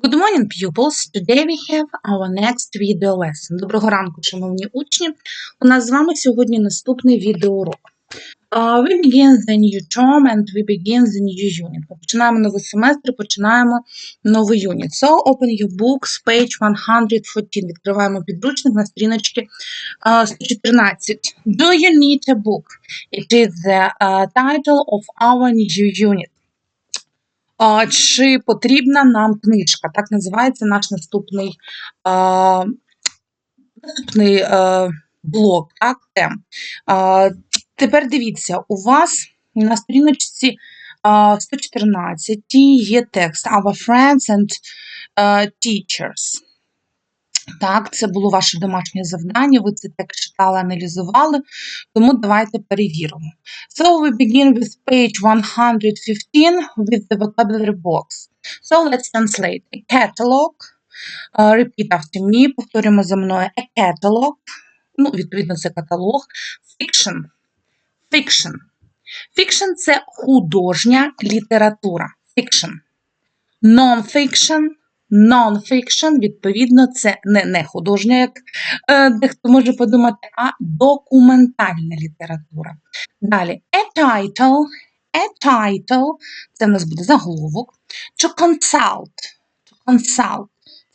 Good morning, pupils. Today we have our next video lesson. Доброго ранку, шановні учні. У нас з вами сьогодні наступний відеоурок. Uh, we begin the new term and we begin the new unit. Ми починаємо новий семестр, починаємо новий юніт. So, open your books, page 114. Відкриваємо підручник на сторіночці uh, 114. Do you need a book? It is the uh, title of our new unit. А, Чи потрібна нам книжка? Так називається наш наступний, а, наступний а, блок, так, тем. А, Тепер дивіться, у вас на сторіночці а, 114 є текст Our friends and uh, teachers. Так, це було ваше домашнє завдання, ви це текст читали, аналізували, тому давайте перевіримо. So we begin with page 115 with the vocabulary box. So let's translate. A catalog. Uh, repeat after me. Повторюємо за мною. A catalog. Ну, відповідно, це каталог. Fiction. Fiction. Fiction – це художня література. Fiction. Non-fiction. Non-fiction, відповідно, це не, не художня, як е, дехто може подумати, а документальна література. Далі, a title, a title, це в нас буде заголовок. To consult, to consult,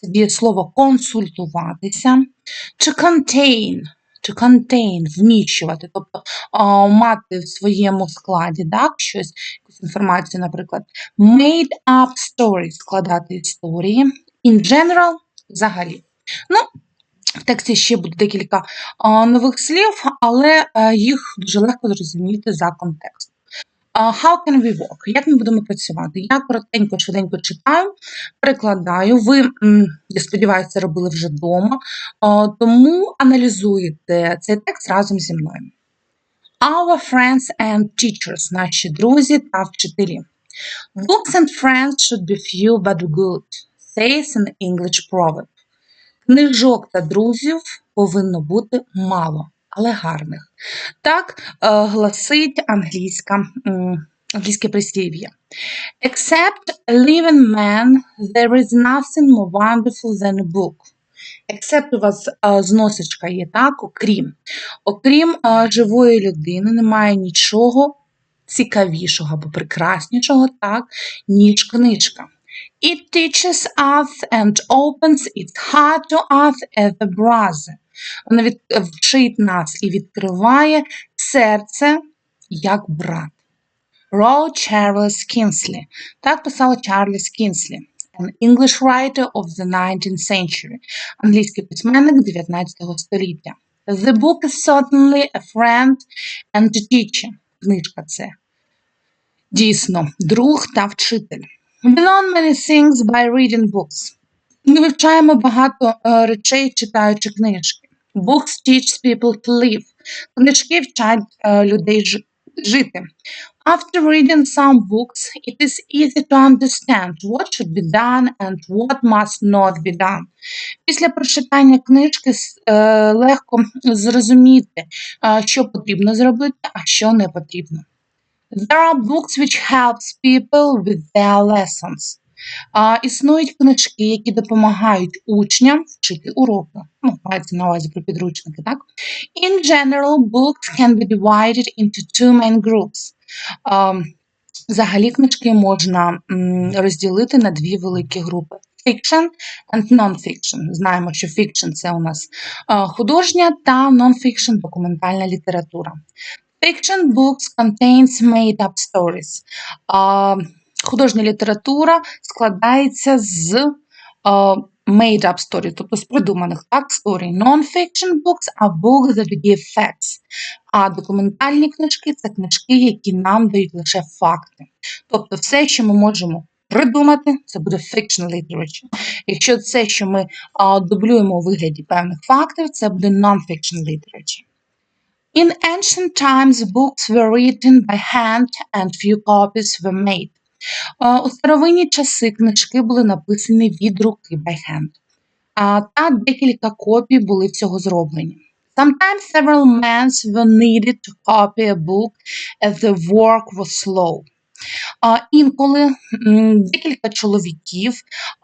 це дієслово консультуватися. To contain, to контейн вміщувати, тобто мати в своєму складі так, щось, якусь інформацію, наприклад. Made up stories, складати історії. In general, взагалі. Ну, в тексті ще буде декілька нових слів, але їх дуже легко зрозуміти за контекстом. How can we work? Як ми будемо працювати? Я коротенько, швиденько читаю, перекладаю. Ви, я сподіваюся, це робили вже вдома, тому аналізуєте цей текст разом зі мною. Our friends and teachers, наші друзі та вчителі. Books and friends should be few but good, says an English proverb. Книжок та друзів повинно бути мало, але гарних. Так е, гласить англійська, англійське прислів'я. Except a living man, there is nothing more wonderful than a book. Except у вас е, зносочка є так, окрім. Окрім е, живої людини, немає нічого цікавішого або прекраснішого, так, ніж книжка. It teaches us and opens its heart to us as a brother. Вона від, вчить нас і відкриває серце як брат. Wrote Charles Kingsley. Так писав Чарльз Кінслі. An English writer of the 19th century. Англійський письменник 19 століття. The book is certainly a friend and a teacher. Книжка це дійсно друг та вчитель. We learn many things by reading books. Ми вивчаємо багато е, речей, читаючи книжки. Books teach people to live. Книжки вчать е, людей жи- жити. After reading some books, it is easy to understand what should be done and what must not be done. Після прочитання книжки е, легко зрозуміти, е, що потрібно зробити, а що не потрібно. There are books which helps people with their lessons. А, існують книжки, які допомагають учням вчити уроки. Ну, мається на увазі про підручники, так? In general, books can be divided into two main groups. А, взагалі книжки можна розділити на дві великі групи. Fiction and non-fiction. Знаємо, що fiction – це у нас художня та non-fiction – документальна література. Fiction books contains made-up stories. Художня література складається з made-up stories, тобто з придуманих так, story. Non-fiction books that give facts. А документальні книжки це книжки, які нам дають лише факти. Тобто все, що ми можемо придумати, це буде fiction literature. Якщо це, що ми а, дублюємо у вигляді певних фактів, це буде non-fiction literature. In ancient times, books were written by hand and few copies were made. Е, У старовинні часи книжки були написані від руки by hand, та декілька копій були всього зроблені. Sometimes several months were needed to copy a book as the work was slow. А, інколи декілька чоловіків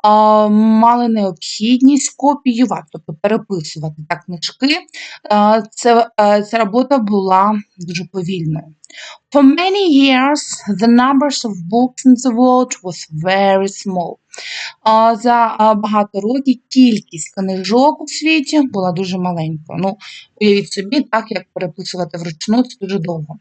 а, мали необхідність копіювати, тобто переписувати так книжки. А, це, а, ця робота була дуже повільною. For many years, the numbers of books in the world was very small. За багато років кількість книжок у світі була дуже маленькою. Ну, уявіть собі, так як переписувати вручну, це дуже довго.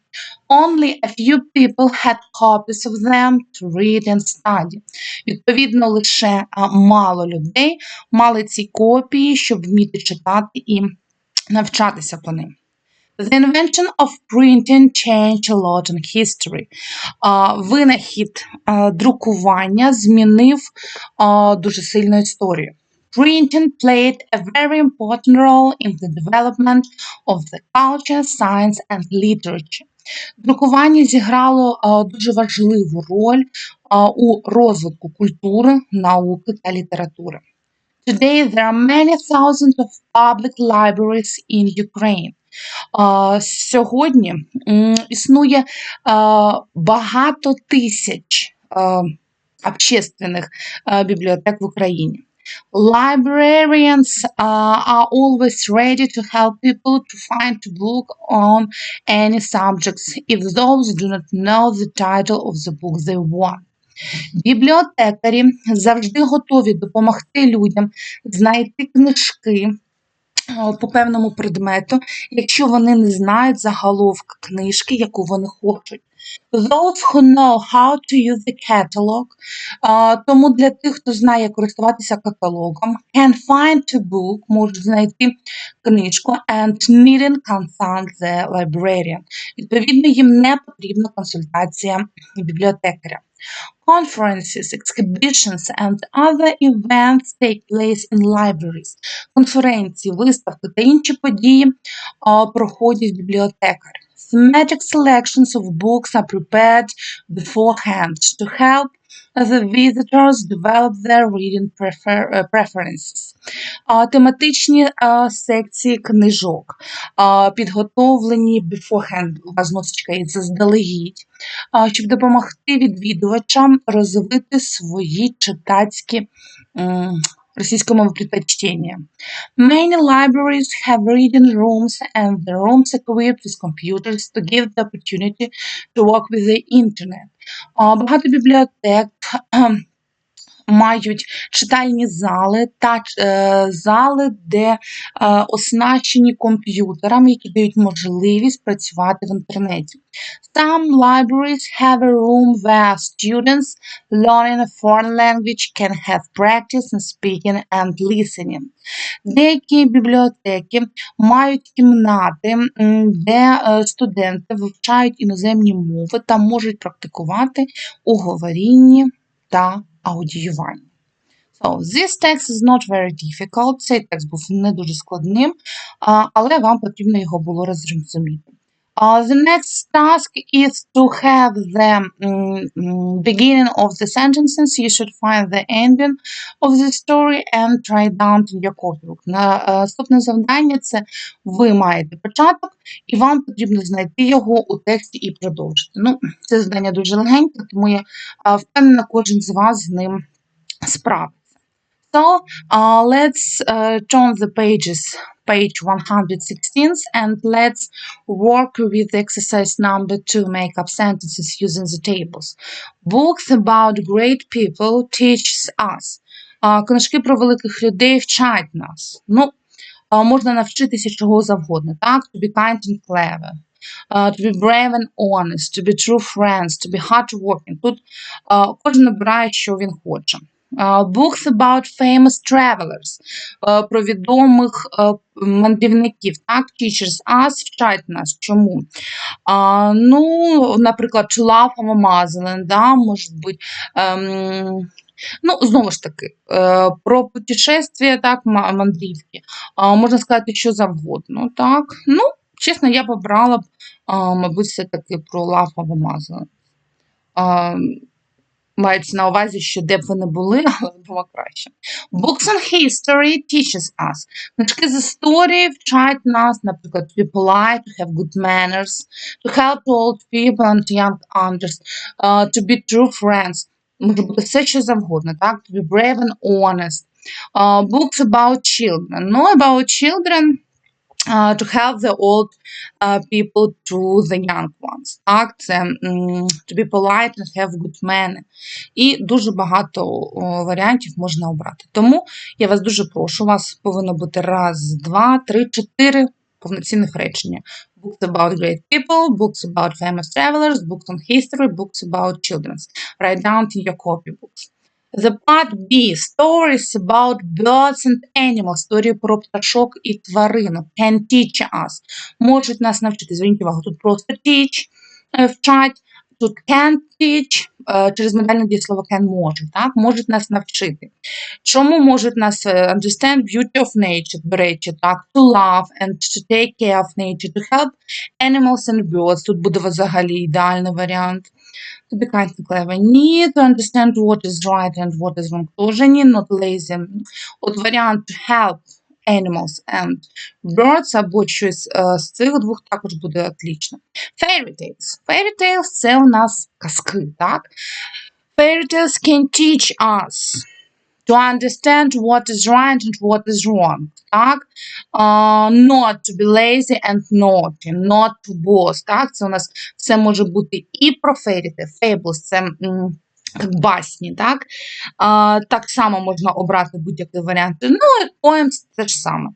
Only a few people had copies of them to read and study. Відповідно, лише мало людей мали ці копії, щоб вміти читати і навчатися по ним. The invention of printing changed a lot in history. Винахід друкування змінив дуже сильну історію. Printing played a very important role in the development of the culture, science and literature. Друкування зіграло дуже важливу роль у розвитку культури, науки та літератури. Today there are many thousands of public libraries in Ukraine. А, Сьогодні м, існує а, багато тисяч а, общественних а, бібліотек в Україні. Librarians uh, are always ready to help people to find a book on any subjects if those do not know the title of the book they want. Бібліотекарі завжди готові допомогти людям знайти книжки, е, по певному предмету, якщо вони не знають заголовка книжки, яку вони хочуть. Those who know how to use the catalog, а, тому для тих, хто знає, як користуватися каталогом, can find a book, можуть знайти книжку and needn't consult the librarian. Відповідно, їм не потрібна консультація бібліотекаря. Conferences, exhibitions and other events take place in libraries. Конференції, виставки та інші події а, проходять в бібліотекар. Thematic selections of books are prepared beforehand to help the visitors develop their reading prefer- е, preferences. Тематичні секції книжок підготовлені beforehand, у вас носочка і заздалегідь, щоб допомогти відвідувачам розвити свої читацькі м, російськомовні предпочтення. Many libraries have reading rooms and the rooms equipped with computers to give the opportunity to work with the internet. А, Багато бібліотек кхе, мають читальні зали та е, зали, де е, оснащені комп'ютерами, які дають можливість працювати в інтернеті. Some libraries have a room where students learning a foreign language can have practice in speaking and listening. Деякі бібліотеки мають кімнати, де е, студенти вивчають іноземні мови та можуть практикувати у говорінні та аудіюванні. So, this text is not very difficult. Цей текст був не дуже складним, але вам потрібно його було розрозуміти. Uh, the next task is to have the mm, beginning of the sentences. You should find the ending of the story and try down to your codebook. На- е, Наступне завдання це ви маєте початок, і вам потрібно знайти його у тексті і продовжити. Ну, це завдання дуже легеньке, тому я впевнена, кожен з вас з ним справиться. So, uh, let's uh, turn the pages, page 116, and let's work with exercise number two, make up sentences using the tables. Books about great people teaches us. А, Книжки про великих людей вчать нас. Ну, а, можна навчитися чого завгодно, так? To be kind and clever. Uh, to be brave and honest, to be true friends, to be hardworking. Тут uh, кожен обирає, що він хоче. Books about famous travelers, uh, про відомих uh, мандрівників, так, teachers us, вчать нас. Чому? А, ну, наприклад, of Amazon, да, може бути, ем, ну, знову ж таки, е, про путешествия, так, мандрівки, можна сказати, що завгодно, так. Ну, чесно, я б обрала б, мабуть, все-таки про Love of Amazon. А, мається на увазі, що де б ви не були, але вдома краще. Books on history teaches us. Книжки з історії вчать нас, наприклад, to be polite, to have good manners, to help old people and young others, uh, to be true friends. Може бути все, що завгодно, так? To be brave and honest. Uh, books about children. No, about children Uh, to help the old uh, people to the young ones. Так, це to be polite and have good manner. І дуже багато варіантів можна обрати. Тому я вас дуже прошу, у вас повинно бути раз, два, три, чотири повноцінних речення. Books about great people, books about famous travelers, books on history, books about children. Write down in your copybooks. The part B. Stories about birds and animals. Історії про пташок і тваринок. Can teach us. Можуть нас навчити. Зверніть увагу, тут просто teach, е, вчать. Тут can teach, е, через модальне дієслово can може, так? Можуть нас навчити. Чому можуть нас е, understand beauty of nature, до речі, так? To love and to take care of nature, to help animals and birds. Тут буде взагалі ідеальний варіант. To be kind and clever. Need to understand what is right and what is wrong. Тоже ні, not lazy. От варіант to help animals and birds або щось е, з цих двох також буде отлично. Fairy tales. Fairy tales – це у нас казки, так? Fairy tales can teach us to understand what is right and what is wrong. Так? Uh, not to be lazy and naughty, not to boast. Так? Це у нас все може бути і про tale. Fables – це м, басні, так? А, так само можна обрати будь-який варіант. Ну, і poems – це ж саме.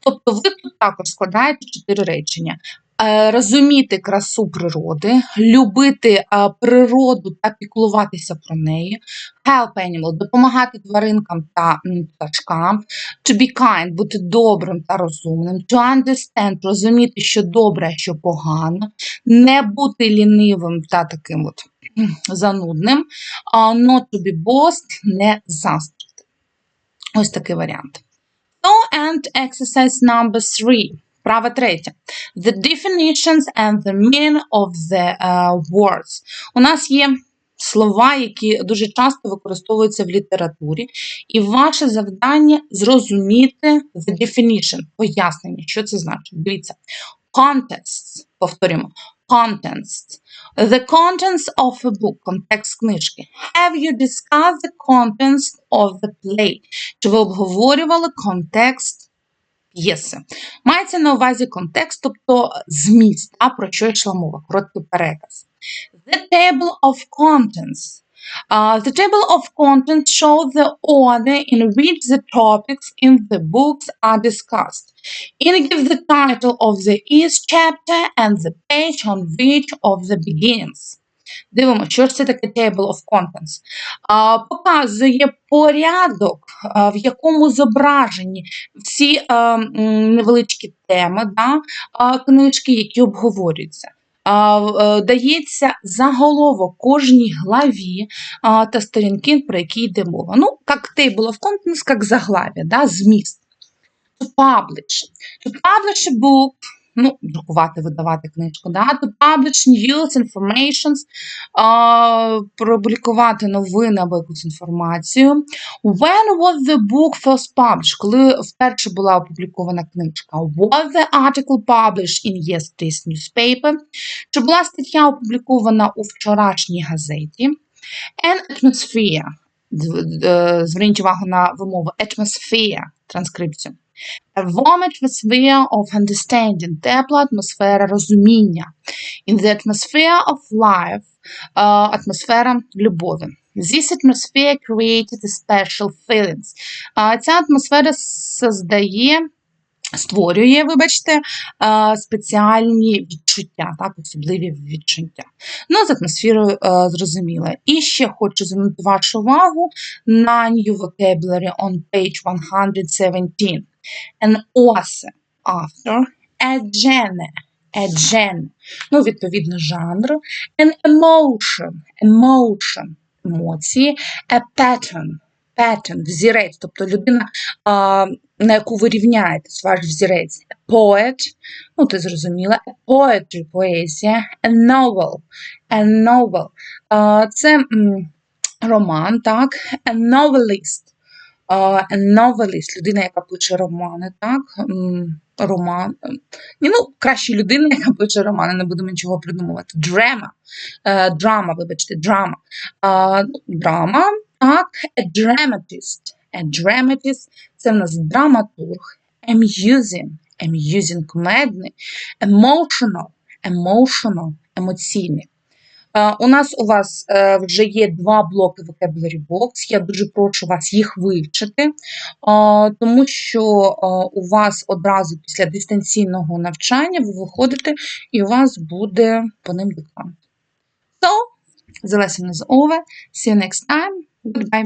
Тобто ви тут також складаєте чотири речення. Е, Розуміти красу природи, любити е, природу та піклуватися про неї, help animal, допомагати тваринкам та пташкам, to be kind, бути добрим та розумним, to understand, розуміти, що добре, що погано, не бути лінивим та таким от занудним, not to be boast, не заздрити. Ось такий варіант. So, and exercise number three. Права третя. The definitions and the meaning of the uh, words. У нас є слова, які дуже часто використовуються в літературі, і ваше завдання зрозуміти the definition, пояснення, що це значить. Дивіться. Contexts, повторюємо. Contents. The contents of a book, контекст книжки. Have you discussed the contents of the play? Чи ви обговорювали контекст п'єси? Мається на увазі контекст, тобто зміст, а про що йшла мова, короткий переказ. The table of contents. Uh, the table of contents shows the order in which the topics in the books are discussed. It gives the title of the each chapter and the page on which of the begins. Дивимося, що ж це таке table of contents. А, показує порядок, а, в якому зображені всі а, невеличкі теми да, а, книжки, які обговорюються. Е, Дається заголовок кожній главі а, та сторінки, про які йде мова. Ну, як table of contents, як заглав'я, да, зміст. To publish. To publish a book, ну, друкувати, видавати книжку, да? to publish news, informations, а, публікувати новини або якусь інформацію. When was the book first published? Коли вперше була опублікована книжка? Was the article published in yesterday's newspaper? Чи була стаття опублікована у вчорашній газеті? An atmosphere. Е, Зверніть увагу на вимову atmosphere, транскрипцію. A warm atmosphere of understanding, тепла атмосфера розуміння. In the atmosphere of life, uh, атмосфера любові. This atmosphere created special feelings. Uh, Ця атмосфера создає, створює, вибачте, е, спеціальні відчуття, так, особливі відчуття. Ну, з атмосферою е, зрозуміло. І ще хочу звернути вашу увагу на new vocabulary on page 117. An author, author, a genre, a genre, ну, відповідно, жанр, an emotion, emotion, емоції, a pattern, pattern, взірець, тобто людина, а, на яку ви рівняєтесь, ваш взірець, a poet, ну, ти зрозуміла, a poetry, поезія, a novel, a novel, а, це м, роман, так, a novelist. Novelist, людина, яка пише романи, так, м, роман. Ні, ну, краще людина, яка пише романи, не будемо нічого придумувати. Драма, е, драма, вибачте, драма. Драма, так, a dramatist. A dramatist – це в нас драматург, amusing, amusing – кумедний, emotional, emotional – емоційний. У нас у вас е, вже є два блоки Vocabulary Box. Я дуже прошу вас їх вивчити, тому що у вас одразу після дистанційного навчання ви виходите і у вас буде по ним диктант. So, the lesson is over. See you next time. Goodbye.